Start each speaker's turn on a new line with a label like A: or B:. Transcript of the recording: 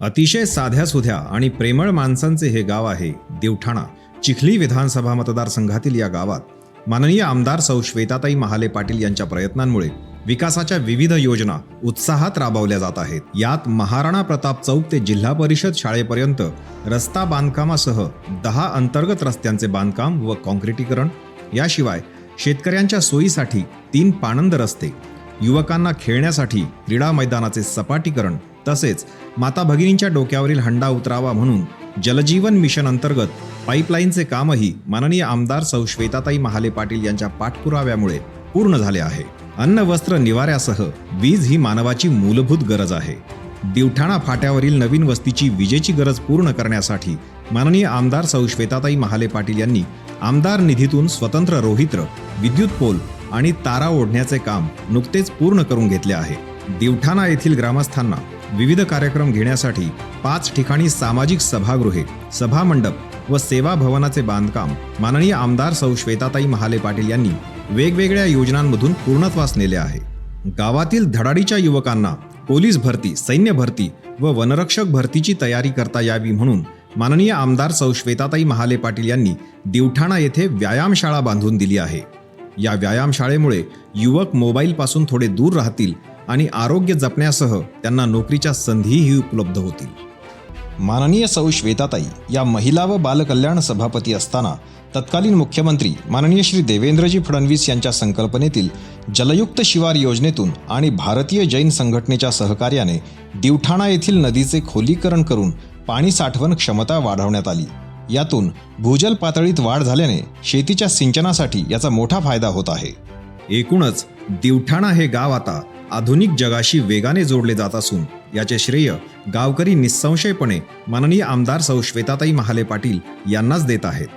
A: अतिशय साध्या सुध्या आणि प्रेमळ माणसांचे हे गाव आहे देवठाणा. चिखली विधानसभा मतदारसंघातील या गावात माननीय आमदार सौ श्वेताताई महाले पाटील यांच्या प्रयत्नांमुळे विकासाच्या विविध योजना उत्साहात राबवल्या जात आहेत. यात महाराणा प्रताप चौक ते जिल्हा परिषद शाळेपर्यंत रस्ता बांधकामासह दहा अंतर्गत रस्त्यांचे बांधकाम व कॉन्क्रिटीकरण याशिवाय शेतकऱ्यांच्या सोयीसाठी तीन पाणंद रस्ते युवकांना खेळण्यासाठी क्रीडा मैदानाचे सपाटीकरण तसेच माता भगिनींच्या डोक्यावरील हंडा उतरावा म्हणून जलजीवन मिशन अंतर्गत पाईपलाईनचे कामही माननीय आमदार सौ. श्वेताताई महाले पाटील यांच्या पाठपुराव्यामुळे पूर्ण झाले आहे. अन्न वस्त्र निवाऱ्यासह वीज ही मानवाची मूलभूत गरज आहे. दिवठाणा फाट्यावरील नवीन वस्तीची विजेची गरज पूर्ण करण्यासाठी माननीय आमदार सौ. श्वेताताई महाले पाटील यांनी आमदार निधीतून स्वतंत्र रोहित्र विद्युत पोल आणि तारा ओढण्याचे काम नुकतेच पूर्ण करून घेतले आहे. दिवठाणा येथील ग्रामस्थांना विविध कार्यक्रम घेण्यासाठी पाच ठिकाणी सामाजिक सभागृहे सभामंडप व सेवा भवनाचे बांधकाम माननीय आमदार सौ. श्वेताताई महाले पाटील यांनी वेगवेगळ्या योजनांमधून पूर्णत्वास नेले आहे. गावातील धडाडीच्या युवकांना पोलीस भरती सैन्य भरती व वनरक्षक भरतीची तयारी करता यावी म्हणून माननीय आमदार सौ. श्वेताताई महाले पाटील यांनी दिवठाणा येथे व्यायामशाळा बांधून दिली आहे. या व्यायामशाळेमुळे युवक मोबाईलपासून थोडे दूर राहतील आणि आरोग्य जपण्यासह त्यांना नोकरीच्या संधीही उपलब्ध होतील. माननीय सौ श्वेताताई या महिला व बालकल्याण सभापती असताना तत्कालीन मुख्यमंत्री माननीय श्री देवेंद्रजी फडणवीस यांच्या संकल्पनेतील जलयुक्त शिवार योजनेतून आणि भारतीय जैन संघटनेच्या सहकार्याने दिवठाणा येथील नदीचे खोलीकरण करून पाणी साठवण क्षमता वाढवण्यात आली. यातून भूजल पातळीत वाढ झाल्याने शेतीच्या सिंचनासाठी याचा मोठा फायदा होत आहे. एकूणच दिवठाणा हे गाव आता आधुनिक जगाशी वेगाने जोडले जात असून याचे श्रेय गावकरी निःसंशयपणे माननीय आमदार सौ. श्वेताताई महाले पाटील यांनाच देत आहेत.